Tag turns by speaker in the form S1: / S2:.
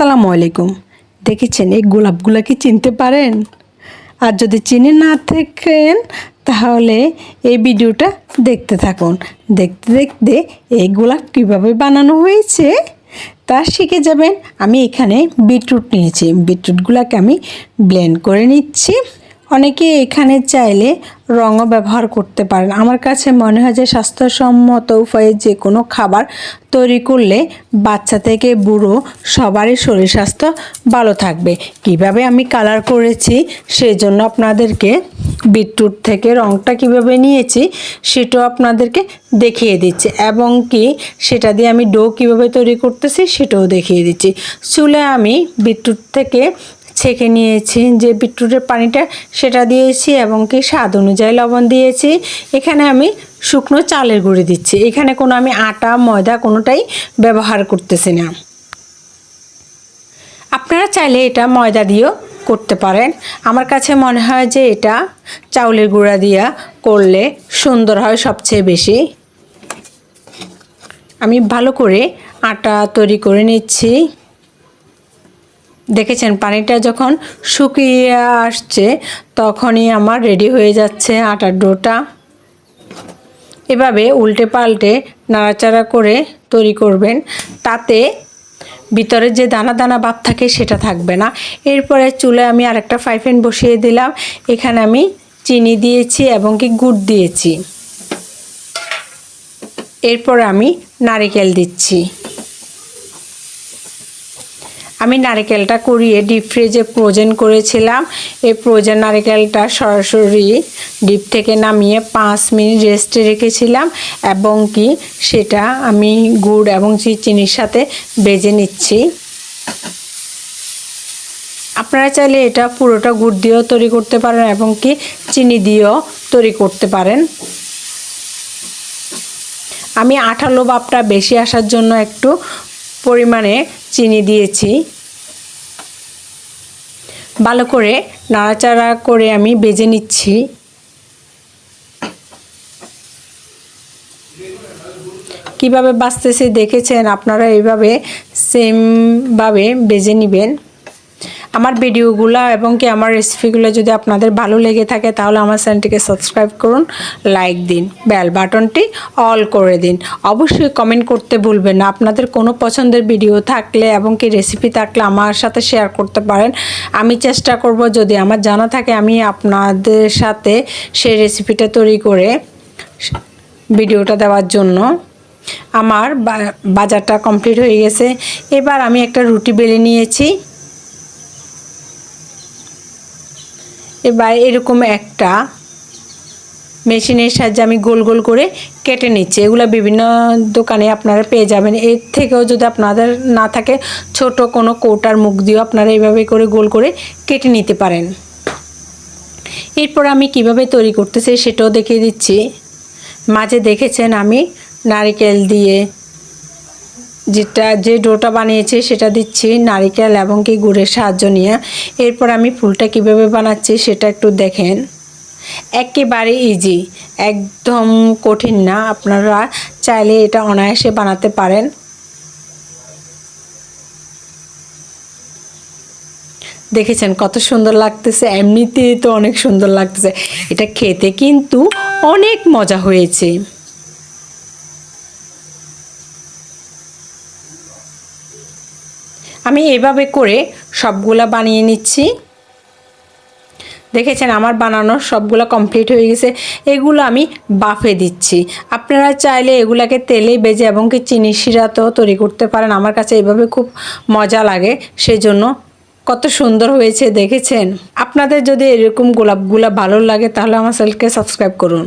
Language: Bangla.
S1: আসসালামু আলাইকুম। দেখেছেন এই গোলাপগুলা কি চিনতে পারেন? আর যদি চিনে না থাকেন, তাহলে এই ভিডিওটা দেখতে থাকুন। দেখতে দেখতে এই গোলাপ কীভাবে বানানো হয়েছে, তা শিখে যাবেন। আমি এখানে বিটরুট নিয়েছি। বিটরুটগুলোকে আমি ব্লেন্ড করে নিচ্ছি। অনেকে এখানে চাইলে রঙও ব্যবহার করতে পারেন। আমার কাছে মনে হয় যে স্বাস্থ্যসম্মত উপায়ে যে কোনো খাবার তৈরি করলে বাচ্চা থেকে বুড়ো সবারই শরীর স্বাস্থ্য ভালো থাকবে। কীভাবে আমি কালার করেছি সেই জন্য আপনাদেরকে বিটরুট থেকে রঙটা কীভাবে নিয়েছি সেটাও আপনাদেরকে দেখিয়ে দিচ্ছি এবং কি সেটা দিয়ে আমি ডো কীভাবে তৈরি করতেছি সেটাও দেখিয়ে দিচ্ছি। চুলে আমি বিটরুট থেকে ছেঁকে নিয়েছি, যে বিটরুটের পানিটা সেটা দিয়েছি এবং কি স্বাদ অনুযায়ী লবণ দিয়েছি। এখানে আমি শুকনো চালের গুঁড়ি দিচ্ছি। এখানে কোনো আমি আটা, ময়দা কোনোটাই ব্যবহার করতেছি না। আপনারা চাইলে এটা ময়দা দিয়েও করতে পারেন। আমার কাছে মনে হয় যে এটা চাউলের গুঁড়া দিয়া করলে সুন্দর হয় সবচেয়ে বেশি। আমি ভালো করে আটা তৈরি করে নিচ্ছি। দেখেছেন, পানিটা যখন শুকিয়ে আসছে তখনই আমার রেডি হয়ে যাচ্ছে আটার ডোটা। এভাবে উল্টে পাল্টে নাড়াচাড়া করে তৈরি করবেন। তাতে ভিতরে যে দানা দানা ভাব থাকে সেটা থাকবে না। এরপরে চুলে আমি আরেকটা ফ্রাই বসিয়ে দিলাম। এখানে আমি চিনি দিয়েছি এবং কি গুড় দিয়েছি। এরপর আমি নারিকেল দিচ্ছি। আমি নারকেলটা কুড়িয়ে ডিপ ফ্রিজে ফ্রোজেন করেছিলাম। এই ফ্রোজেন নারকেলটা সরাসরি ডিপ থেকে নামিয়ে পাঁচ মিনিট রেস্টে রেখেছিলাম এবং কি সেটা আমি গুড় এবং চিনির সাথে বেজে নিচ্ছি। আপনারা চাইলে এটা পুরোটা গুড় দিয়েও তৈরি করতে পারেন এবং কি চিনি দিয়েও তৈরি করতে পারেন। আমি আঠালো বাপটা বেশি আসার জন্য একটু পরিমাণে চিনি দিয়েছি। ভালো করে নাড়াচাড়া করে আমি বেজে নিচ্ছি। কীভাবে বাঁচতেছে দেখেছেন? আপনারা এইভাবে সেমভাবে বেজে নেবেন। আমার ভিডিওগুলো এবং কি আমার রেসিপিগুলো যদি আপনাদের ভালো লেগে থাকে, তাহলে আমার চ্যানেলটিকে সাবস্ক্রাইব করুন লাইক দিন বেল বাটনটি অল করে দিন। অবশ্যই কমেন্ট করতে ভুলবেন না। আপনাদের কোনো পছন্দের ভিডিও থাকলে এবং কি রেসিপি থাকলে আমার সাথে শেয়ার করতে পারেন। আমি চেষ্টা করব যদি আমার জানা থাকে আমি আপনাদের সাথে সেই রেসিপিটা তৈরি করে ভিডিওটা দেওয়ার জন্য। আমার বাজারটা কমপ্লিট হয়ে গেছে। এবার আমি একটা রুটি বেলে নিয়েছি। এবার এরকম একটা মেশিনের সাহায্যে আমি গোল গোল করে কেটে নিচ্ছি। এগুলো বিভিন্ন দোকানে আপনারা পেয়ে যাবেন। এর থেকেও যদি আপনাদের না থাকে, ছোট কোনো কৌটার মুখ দিয়েও আপনারা এইভাবে করে গোল করে কেটে নিতে পারেন। এরপর আমি কীভাবে তৈরি করতেছি সেটাও দেখিয়ে দিচ্ছি। মাঝে দেখেছেন আমি নারিকেল দিয়ে যেটা, যে ডোটা বানিয়েছি সেটা দিচ্ছি নারিকেল এবং কি গুড়ের সাহায্য নিয়ে। এরপর আমি ফুলটা কীভাবে বানাচ্ছি সেটা একটু দেখেন। একেবারে ইজি একদম কঠিন না। আপনারা চাইলে এটা অনায়াসে বানাতে পারেন। দেখেছেন কত সুন্দর লাগতেছে? এমনিতে তো অনেক সুন্দর লাগতেছে। এটা খেতে কিন্তু অনেক মজা হয়েছে। আমি এভাবে করে সবগুলা বানিয়ে নিচ্ছি। দেখেছেন আমার বানানো সবগুলো কমপ্লিট হয়ে গেছে। এগুলো আমি বাফে দিচ্ছি। আপনারা চাইলে এগুলাকে তেলে বেজে এবং কি চিনি শিরাতেও তৈরি করতে পারেন। আমার কাছে এভাবে খুব মজা লাগে। সেজন্য কত সুন্দর হয়েছে, দেখেছেন? আপনাদের যদি এরকম গোলাপগুলা ভালো লাগে, তাহলে আমার চ্যানেলকে সাবস্ক্রাইব করুন।